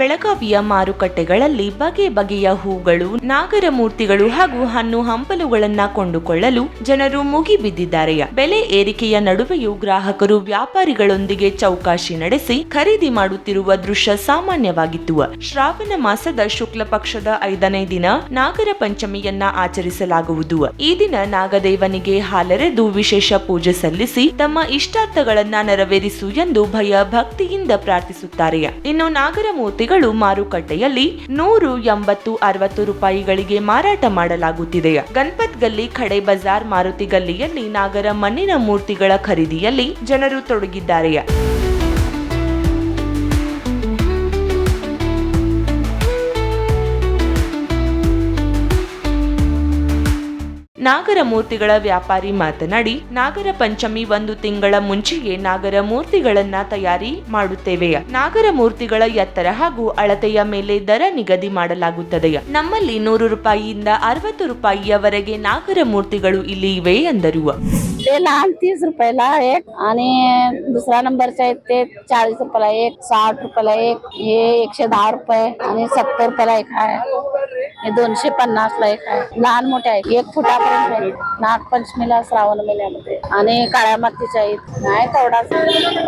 ಬೆಳಗಾವಿಯ ಮಾರುಕಟ್ಟೆಗಳಲ್ಲಿ ಬಗೆ ಬಗೆಯ ಹೂಗಳು ನಾಗರ ಮೂರ್ತಿಗಳು ಹಾಗೂ ಹಣ್ಣು ಹಂಪಲುಗಳನ್ನ ಕೊಂಡುಕೊಳ್ಳಲು ಜನರು ಮುಗಿಬಿದ್ದಿದ್ದಾರೆ. ಬೆಲೆ ಏರಿಕೆಯ ನಡುವೆಯೂ ಗ್ರಾಹಕರು ವ್ಯಾಪಾರಿಗಳೊಂದಿಗೆ ಚೌಕಾಶಿ ನಡೆಸಿ ಖರೀದಿ ಮಾಡುತ್ತಿರುವ ದೃಶ್ಯ ಸಾಮಾನ್ಯವಾಗಿತ್ತು. ಶ್ರಾವಣ ಮಾಸದ ಶುಕ್ಲ ಪಕ್ಷದ ಐದನೇ ದಿನ ನಾಗರ ಪಂಚಮಿಯನ್ನ ಆಚರಿಸಲಾಗುವುದು. ಈ ದಿನ ನಾಗದೇವನಿಗೆ ಹಾಲರೆದು ವಿಶೇಷ ಪೂಜೆ ಸಲ್ಲಿಸಿ ತಮ್ಮ ಇಷ್ಟಾರ್ಥಗಳನ್ನ ನೆರವೇರಿಸು ಎಂದು ಭಯ ಭಕ್ತಿಯಿಂದ ಪ್ರಾರ್ಥಿಸುತ್ತಾರೆ. ಇನ್ನು ನಾಗರ ಮೂರ್ತಿಗಳು ಮಾರುಕಟ್ಟೆಯಲ್ಲಿ ನೂರು ಎಂಬತ್ತು ಅರವತ್ತು ರೂಪಾಯಿಗಳಿಗೆ ಮಾರಾಟ ಮಾಡಲಾಗುತ್ತಿದೆ. ಗಣಪತ್ ಗಲ್ಲಿ ಖಡೆ ಬಜಾರ್ ಮಾರುತಿ ಗಲ್ಲಿಯಲ್ಲಿ ನಾಗರ ಮಣ್ಣಿನ ಮೂರ್ತಿಗಳ ಖರೀದಿಯಲ್ಲಿ ಜನರು ತೊಡಗಿದ್ದಾರೆ. ನಾಗರ ಮೂರ್ತಿಗಳ ವ್ಯಾಪಾರಿ ಮಾತನಾಡಿ ನಾಗರ ಪಂಚಮಿ ಒಂದು ತಿಂಗಳ ಮುಂಚೆಯೇ ನಾಗರ ಮೂರ್ತಿಗಳನ್ನ ತಯಾರಿ ಮಾಡುತ್ತೇವೆ ನಾಗರ ಮೂರ್ತಿಗಳ ಎತ್ತರ ಹಾಗೂ ಅಳತೆಯ ಮೇಲೆ ದರ ನಿಗದಿ ಮಾಡಲಾಗುತ್ತದೆ ನಮ್ಮಲ್ಲಿ ನೂರು ರೂಪಾಯಿಯಿಂದ ಅರವತ್ತು ರೂಪಾಯಿಯವರೆಗೆ ನಾಗರ ಮೂರ್ತಿಗಳು ಇಲ್ಲಿ ಇವೆ ಎಂದರು ते लहान तीस रुपयाला एक आणि दुसरा नंबरचे आहेत ते चाळीस रुपयाला एक साठ रुपयाला एक हे एकशे दहा रुपये आणि सत्तर रुपयाला एक आहे हे दोनशे पन्नास ला एक आहे. लहान मोठे आहे एक फुटापर्यंत आहे. नागपंचमीला श्रावण महिन्यामध्ये आणि काळ्या मातीच्या आहेत. नाही तेवढा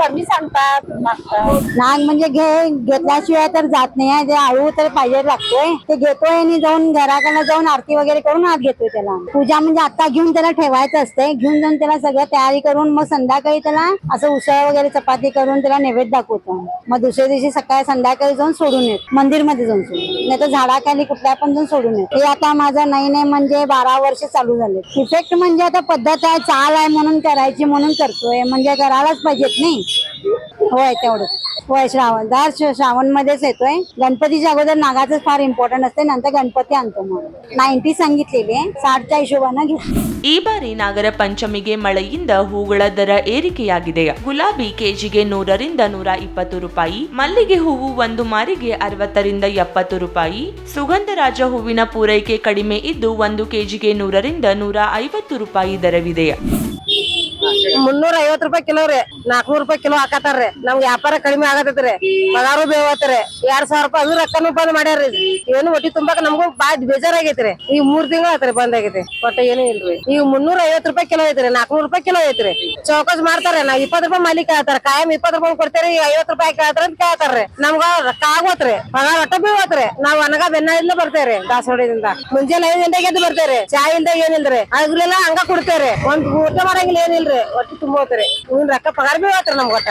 कमी सांगतात मागतात. नाग म्हणजे घे घेतल्याशिवाय तर जात नाही आहे. ते आळू तर पाहिजे लागतोय. ते घेतोय आणि जाऊन घराकडे जाऊन आरती वगैरे करून आत घेतोय त्याला. पूजा म्हणजे आता घेऊन त्याला ठेवायचं असते घेऊन जाऊन त्याला सगळं तयारी करून मग संध्याकाळी त्याला असं उसळ वगैरे चपाती करून त्याला नैवेद्य दाखवतो. मग दुसऱ्या दिवशी सकाळी संध्याकाळी जाऊन सोडून येत. मंदिरमध्ये जाऊन सोडून नाही तर झाडाखाली कुठल्या पण जण सोडून येत हे आता माझं नाही नाही म्हणजे बारा वर्ष चालू झाले. इफेक्ट म्हणजे आता पद्धत आहे चाल आहे म्हणून करायची म्हणून करतोय. म्हणजे करायलाच पाहिजेत नाही. होय तेवढं होय श्रावण दर श्र- श्रावण मध्येच येतोय गणपतीच्या अगोदर नागाचं फार इम्पॉर्टंट असते नंतर गणपती आणतो मग नाईन्टी सांगितलेली आहे साठच्या हिशोबानं घेतली ಈ ಬಾರಿ ನಾಗರ ಪಂಚಮಿಗೆ ಮಳೆಯಿಂದ ಹೂಗಳ ದರ ಏರಿಕೆಯಾಗಿದೆ ಗುಲಾಬಿ ಕೆಜಿಗೆ ನೂರರಿಂದ ನೂರ ಇಪ್ಪತ್ತು ರೂಪಾಯಿ ಮಲ್ಲಿಗೆ ಹೂವು ಒಂದು ಮಾರಿಗೆ ಅರವತ್ತರಿಂದ ಎಪ್ಪತ್ತು ರೂಪಾಯಿ ಸುಗಂಧರಾಜ ಹೂವಿನ ಪೂರೈಕೆ ಕಡಿಮೆ ಇದ್ದು ಒಂದು ಕೆಜಿಗೆ ನೂರರಿಂದ ನೂರ ಐವತ್ತು ರೂಪಾಯಿ ದರವಿದೆ ಮುನ್ನೂರ ಐವತ್ ರೂಪಾಯಿ ಕಿಲೋ ರೀ. ನಾಲ್ಕನೂರ್ ರೂಪಾಯಿ ಕಿಲೋ ಹಾಕತಾರ್ರಿ ನಮ್ಗೆ ವ್ಯಾಪಾರ ಕಡಿಮೆ ಆಗತೈತ್ರಿ ಪಗಾರು ಬೇವತ್ರಿ ಎರಡ್ ಸಾವಿರ ರೂಪಾಯಿ ಅದು ರೊಕ್ಕನು ಬಂದ್ ಮಾಡ್ಯಾರ್ರಿ ಏನು ಒಟ್ಟಿ ತುಂಬಾಕ ನಮಗೂ ಬಾಳ್ ಬೇಜಾರಾಗೈತ್ರಿ. ಈ ಮೂರ್ ತಿಂಗಳ ಆತ್ರಿ ಬಂದ್ ಆಗೈತಿ. ಒಟ್ಟ ಏನು ಇಲ್ರಿ. ಈಗ ಮುನ್ನೂರ ಐವತ್ ರೂಪಾಯಿ ಕಿಲೋ ಐತ್ರಿ ನಾಲ್ಕನೂರ ರೂಪಾಯಿ ಕಿಲೋ ಐತ್ರಿ ಚೌಕಸ್ ಮಾಡ್ತಾರ ನಾವ್ ಇಪ್ಪತ್ ರೂಪಾಯಿ ಮಾಲಿಕ ಹೇಳ್ತಾರ ಕಾಯಂ ಇಪ್ಪತ್ ರೂಪಾಯಿ ಕೊಡ್ತೇರಿ ಐವತ್ ರೂಪಾಯಿ ಕೇಳ್ತಾರ ಅಂತ ಕೇಳ್ತಾರ್ರಿ ನಮ್ಗ ರೊಕ್ಕ ಆಗೋತ್ರಿ ಪಗಾರ ಒಟ್ಟ ಬೀಳತ್ರಿ ನಾವ್ ಅನಗ ಬೆನ್ನ ಬರ್ತೇವ್ರಿ ದಾಸವಾಡಿದಿಂದ ಮುಂಜಾನೆ ಐದ್ ಗಂಟೆಗೆ ಎದ್ದು ಬರ್ತೇವ್ರಿ ಚಾ ಇಲ್ದ ಏನಿಲ್ರಿ. ಅದ್ರೆಲ್ಲ ಹಂಗ ಕೊಡ್ತೇವ್ರಿ ಒಂದ್ ಊಟ ಮಾಡಂಗಿಲ್ಲ ಏನಿಲ್ರಿ. ಒಟ್ಟು ತುಂಬೋತ್ರಿ ಇವ್ನ ರೊಕ್ಕ ಪಗಾರ ಬೀವತ್ರಿ ನಮ್ಗ ಒಟ್ಟ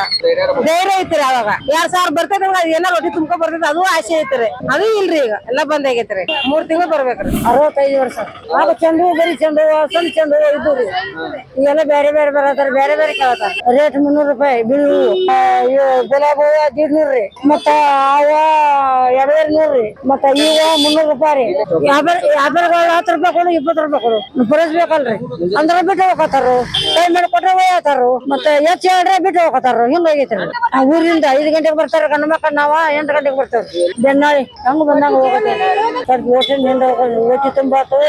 ಧೈರ್ಯ ಐತ್ರಿ ಅವಾಗ. ಎರಡ್ ಸಾವಿರ ಬರ್ತೈತಿ ಅದ್ ಏನಾರ ರೊಟ್ಟಿ ತುಂಬ ಬರ್ತೈತಿ ಅದು ಆಸೆ ಐತ್ರಿ. ಅದು ಇಲ್ರಿ ಈಗ. ಎಲ್ಲ ಬಂದ್ ಆಗೈತ್ರಿ. ಮೂರ್ ತಿಂಗಳು ಬರ್ಬೇಕ್ರಿ. ಅರವತ್ತೈದು ವರ್ಷ. ಆಗ ಚೆಂಡು ಹೂ ಬರೀ ಚಂದ ಸಣ್ಣ ಚೆಂಡು ಹೂವ ಇದ್ದು ರೀ. ಈಗೆಲ್ಲ ಬೇರೆ ಬೇರೆ ಬರತ್ತಾರ ಬೇರೆ ಬೇರೆ ಕೇಳತ್ತಾರ. ರೇಟ್ ಮುನ್ನೂರು ರೂಪಾಯಿ ಬಿಳಿ ಹೂವು ಗುಲಾಬ್ ಹೂವು ದೀಡ್ ನೂರು ರೀ. ಮತ್ತ ಅವ ಎರಡೇ ನೂರು ರೀ. ಮತ್ತ ಈಗ ಮುನ್ನೂರ್ ರೂಪಾಯಿ ರೀ. ಯಾವ್ಯಾರ ಯಾವ್ಯಾರ ಹತ್ತು ರೂಪಾಯಿ ಕೊಡು ಇಪ್ಪತ್ತು ರೂಪಾಯಿ ಕೊಡು. ಪೂರೈಸ್ಬೇಕಲ್ರಿ ಅಂದ್ರೆ ಬಿಟ್ಟು ಹೋಗತ್ತಾರ ಕೈ ಮೇಲೆ ಕೊಟ್ರೆ ಒಯ್ಯತಾರು. ಮತ್ತೆ ಹೆಚ್ಚು ಹೇಳ್ರೆ ಬಿಟ್ಟು ಹೋಗತಾರ. ಹಿಂಗ ಆ ಊರಿಂದ ಐದು ಗಂಟೆಗೆ ಬರ್ತಾರ ಗಂಡ ಮಕ್ಕಳು ನಾವ, ಎಂಟು ಗಂಟೆಗೆ ಬರ್ತಾರ. ಬೆನ್ನಾಳಿ, ಹಂಗ ಬಂದಂಗ ಹೋಗತ್ತೆ? ಸ್ವಲ್ಪ ಓಟಿ ತುಂಬಾತು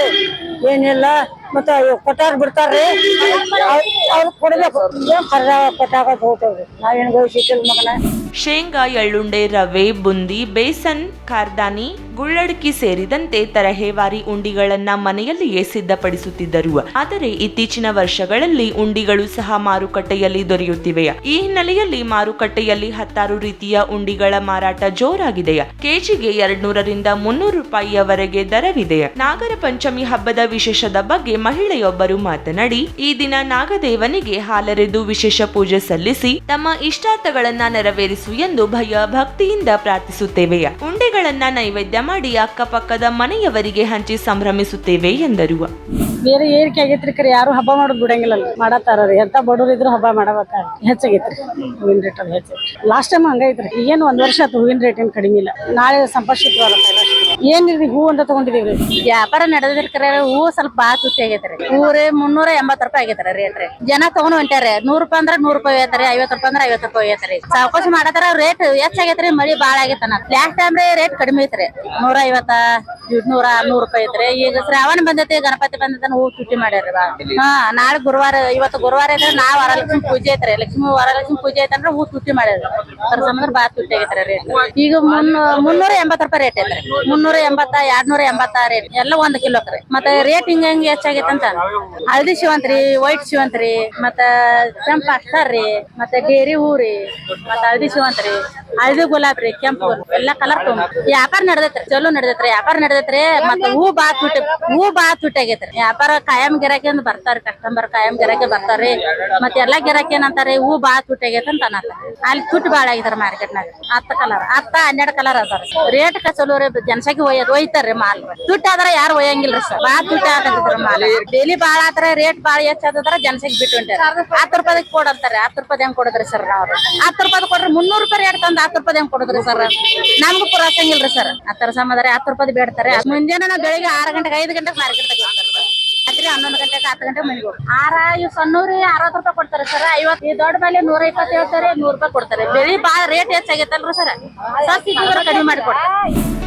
ಏನಿಲ್ಲ. ಮತ್ತ ಕೊಟ್ಟಾರ ಬಿಡ್ತಾರ್ರಿ ಅವ್ರು ಕೊಡ್ಬೇಕು. ಏನ್ ಕರ್ದ ಕೊಟ್ಟಾಗ ಹೋಗ್ತೇವ್ರಿ. ನಾವೇನ್ ಗೋಯಿಸಿಟ್ಟಿಲ್ ಮಗನ. ಶೇಂಗಾ, ಎಳ್ಳುಂಡೆ, ರವೆ, ಬುಂದಿ, ಬೇಸನ್, ಕಾರ್ದಾನಿ, ಗುಳ್ಳಡ್ಕಿ ಸೇರಿದಂತೆ ತರಹೇವಾರಿ ಉಂಡಿಗಳನ್ನ ಮನೆಯಲ್ಲಿಯೇ ಸಿದ್ಧಪಡಿಸುತ್ತಿದ್ದರು. ಆದರೆ ಇತ್ತೀಚಿನ ವರ್ಷಗಳಲ್ಲಿ ಉಂಡಿಗಳು ಸಹ ಮಾರುಕಟ್ಟೆಯಲ್ಲಿ ದೊರೆಯುತ್ತಿವೆ ಈ ಹಿನ್ನೆಲೆಯಲ್ಲಿ ಮಾರುಕಟ್ಟೆಯಲ್ಲಿ ಹತ್ತಾರು ರೀತಿಯ ಉಂಡಿಗಳ ಮಾರಾಟ ಜೋರಾಗಿದೆ. ಕೆಜಿಗೆ ಎರಡ್ನೂರರಿಂದ ಮುನ್ನೂರು ರೂಪಾಯಿಯವರೆಗೆ ದರವಿದೆ. ನಾಗರ ಪಂಚಮಿ ಹಬ್ಬದ ವಿಶೇಷದ ಬಗ್ಗೆ ಮಹಿಳೆಯೊಬ್ಬರು ಮಾತನಾಡಿ, ಈ ದಿನ ನಾಗದೇವನಿಗೆ ಹಾಲರೆದು ವಿಶೇಷ ಪೂಜೆ ಸಲ್ಲಿಸಿ ತಮ್ಮ ಇಷ್ಟಾರ್ಥಗಳನ್ನ ನೆರವೇರಿಸು ಎಂದು ಭಯ ಭಕ್ತಿಯಿಂದ ಪ್ರಾರ್ಥಿಸುತ್ತೇವೆ. ಉಂಡೆಗಳನ್ನ ನೈವೇದ್ಯ ಮಾಡಿ ಅಕ್ಕಪಕ್ಕದ ಮನೆಯವರಿಗೆ ಹಂಚಿ ಸಂಭ್ರಮಿಸುತ್ತೇವೆ ಎಂದರು. ಬೇರೆ ಏರಿಕೆ ಆಗೈತ್ರಿ ಕರೆ, ಯಾರು ಹಬ್ಬ ಮಾಡೋದು ಬಿಡಂಗಿಲ್ಲ ರೀ ಎಂತ ಬಡವ್ರು ಇದ್ರು ಹಬ್ಬ ಮಾಡಬೇಕ ಹೆಚ್ಚಾಗೈತ್ರಿ ಹೂವಿನ ರೇಟ್ ಲಾಸ್ಟ್ ಟೈಮ್ ಹಂಗೈತ್ರಿ. ಏನು ಒಂದ್ ವರ್ಷ ಆಯ್ತು ಹೂವಿನ ರೇಟ್ ಏನ್ ಕಡಿಮೆ ಇಲ್ಲ. ನಾಳೆ ಸಂಪರ್ಕ ಶುಕ್ರವಾರ ಪೈಲ ಶುಕ್ರವಾರ ಏನಿಲ್ರಿ ಹೂ ಅಂತ ತಗೊಂಡಿದೀವ್ರಿ ವ್ಯಾಪಾರ ನಡೆದಿರ್ಕರ ಹೂ ಸ್ವಲ್ಪ ಬಾಳ ತುಟ್ಟಿ ಆಗೈತ್ರಿ. ಹೂರಿ ಮುನ್ನೂರ ಎಂಬತ್ ರೂಪಾಯಿ ಆಗೈತ್ರಿ ರೇಟ್ ರೀ ಜನ ತಗೊಂಡ್ ಹೊಂಟ್ಯಾರ ನೂರ್ ರೂಪಾಯಿ ಅಂದ್ರೆ ನೂರ್ ರೂಪಾಯಿ ಐತ್ರಿ ಐವತ್ತು ರೂಪಾಯಿ ಅಂದ್ರೆ ಐವತ್ತು ರೂಪಾಯಿ ಐತ್ರಿ ಸಾವಕಾಶ ಮಾಡತಾರ ರೇಟ್ ಹೆಚ್ಚಾಗೈತ್ರಿ ಮಳಿ ಬಾಳ ಆಗೈತ ಲಾಸ್ಟ್ ಟೈಮ್ ರೀ ರೇಟ್ ಕಡಿಮೆ ಐತ್ರಿ. ನೂರ ಐವತ್ತ ನೂರ ನೂರ್ ರೂಪಾಯಿ ಐತ್ರಿ. ಈಗ ಶ್ರಾವಣ ಬಂದೈತಿ ಗಣಪತಿ ಬಂದೈತಿ ಹೂ ಚುಟ್ಟಿ ಮಾಡ್ಯಾರ ಹಾ ನಾಳೆ ಗುರುವಾರ ಇವತ್ತು ಗುರುವಾರ ಐತ್ರಿ ನಾ ವರಲಕ್ಷ್ಮಿ ಪೂಜೆ ಐತ್ರಿ. ಲಕ್ಷ್ಮಿ ವರಲಕ್ಷ್ಮಿ ಪೂಜೆ ಐತಂದ್ರ ಹೂ ತುಟ್ಟಿ ಮಾಡ್ಯಾರ ಅದ್ರ ಸಂಬಂಧ ಬಾಳ ತುಟ್ಟಿ ಆಗೈತ್ರಿ ರೇಟ್. ಈಗ ಮುನ್ನೂ ಮುನ್ನೂರ ಎಂಬತ್ ರೂಪಾಯಿ ರೇಟ್ ಐತ್ರಿ. ಮುನ್ನೂರ ಎಂಬತ್ತ ಎರಡ್ನೂರ ಎಂಬತ್ತ ರೇಟ್ ಎಲ್ಲ ಒಂದ್ ಕಿಲೋ ರೀ. ಮತ್ತೆ ರೇಟ್ ಹಿಂಗ ಹೆಂಗ್ ಅಂತ? ಹಳದಿ ಶಿವಂತ್ರಿ ವೈಟ್ ಶಿವಂತ್ರಿ ಮತ್ತ ಕೆಂಪ್ ಅಷ್ಟರ್ ರೀ, ಮತ್ತೆ ಡೇರಿ ಹೂ ರೀ, ಮತ್ತ ಹಳದಿ ಶಿವಂತ್ರಿ ಹಳದಿ ಗುಲಾಬ್ ರೀ, ಕೆಂಪು ಎಲ್ಲಾ ಕಲರ್ ತುಂಬ ವ್ಯಾಪಾರ ನಡ್ದೈತ್ರಿ ಚಲೋ ನಡ್ದೈತ್ರಿ ವ್ಯಾಪಾರ ನಡ್ದೈತ್ರಿ ಮತ್ತ ಹೂ ಬಾ ತುಟ್ಟ ಹೂ ಬಾ ತುಟ್ಟಾಗೈತ್ರಿ ವ್ಯಾಪಾರ ಕಾಯಂ ಗಿರಾಕಿ ಅಂತ ಬರ್ತಾರ ಕಸ್ಟಮರ್ ಕಾಯಂ ಗಿರಾಕಿ ಬರ್ತಾರ್ರಿ ಮತ್ತೆ ಎಲ್ಲಾ ಗಿರಾಕಿ ಏನಂತಾರಿ ಹೂ ಬಾ ತುಟ್ಟಿ ಆಗೈತೆ ಅಂತ ಅನ್ನ ಅಲ್ಲಿ ತುಟ್ಟಿ ಬಾಳ ಆಗಿದ್ರ ಮಾರ್ಕೆಟ್ ನಾಗ. ಹತ್ತ ಕಲರ್ ಹತ್ತ ಹನ್ನೆರಡು ಕಲರ್ ಅದಾರ ರೇಟ್ ಚಲೋ ರೀ, ಜನಸಂಖ್ಯೆ ಒಯ್ಯೋದು ಒಯ್ತಾರ್ರಿ ಮಾಲ್. ತುಟ್ಟಿ ಆದ್ರ ಯಾರು ಒಯ್ಯಂಗಿಲ್ರಿ ಸರ್. ಬಹಳ ದುಡ್ಡು ಆದ್ರೆ ಮಾಲ್. ಡೈಲಿ ಬಾಳ ಆತರ, ರೇಟ್ ಬಾಳ ಹೆಚ್ಚಾದ್ರ ಜನಸಂಖ್ಯೆ ಬಿಟ್ಟು ಹೊಂಟಾರ ಹತ್ತು ರೂಪಾಯಿ ಕೊಡಂತಾರೆ ಹತ್ತು ರೂಪಾಯಿ ಹೆಂಗ್ ಕೊಡದ್ರಿ ಸರ್ ನಾವು? ಹತ್ತು ರೂಪಾಯಿ ಕೊಡ್ರಿ ಮುನ್ನೂರು ರೂಪಾಯಿ ರೇಟ್ ತಂದ್ ಹತ್ತು ರೂಪಾಯಿ ಹೆಂಗ್ ಕೊಡದ್ರಿ ಸರ್? ನಮ್ಗೂ ಪುರಾಸಂಗಿಲ್ರಿ ಸರ್. ಹತ್ತರ ಸಮಾಧಾನ ಹತ್ತು ರೂಪಾಯಿ ಬೇಡ್ತಾರೆ. ಮುಂಜಾನೆ ನಾವು ಬೆಳಿಗ್ಗೆ ಆರು ಗಂಟೆಗೆ, ಐದು ಗಂಟೆಗೆ ಮಾರ್ಕೆಟ್ ರಾತ್ರಿ ಹನ್ನೊಂದು ಗಂಟೆಗೆ, ಹತ್ತು ಗಂಟೆ ಮನೆಗೆ. ಆರ ಇವ್ ಅರವತ್ತು ರೂಪಾಯಿ ಕೊಡ್ತಾರೆ ಸರ್. ಐವತ್ತು ದೊಡ್ಡ ಮೇಲೆ ನೂರ ಇಪ್ಪತ್ತು ಹೇಳ್ತಾರೆ ನೂರ್ ರೂಪಾಯಿ ಕೊಡ್ತಾರೆ. ಬೆಳಿ ಬಾಳ ರೇಟ್ ಹೆಚ್ಚಾಗೈತಲ್ರಿ ಸರ್. ಕಡಿಮೆ ಮಾಡಿ ಕೊಡ್ತಾರೆ.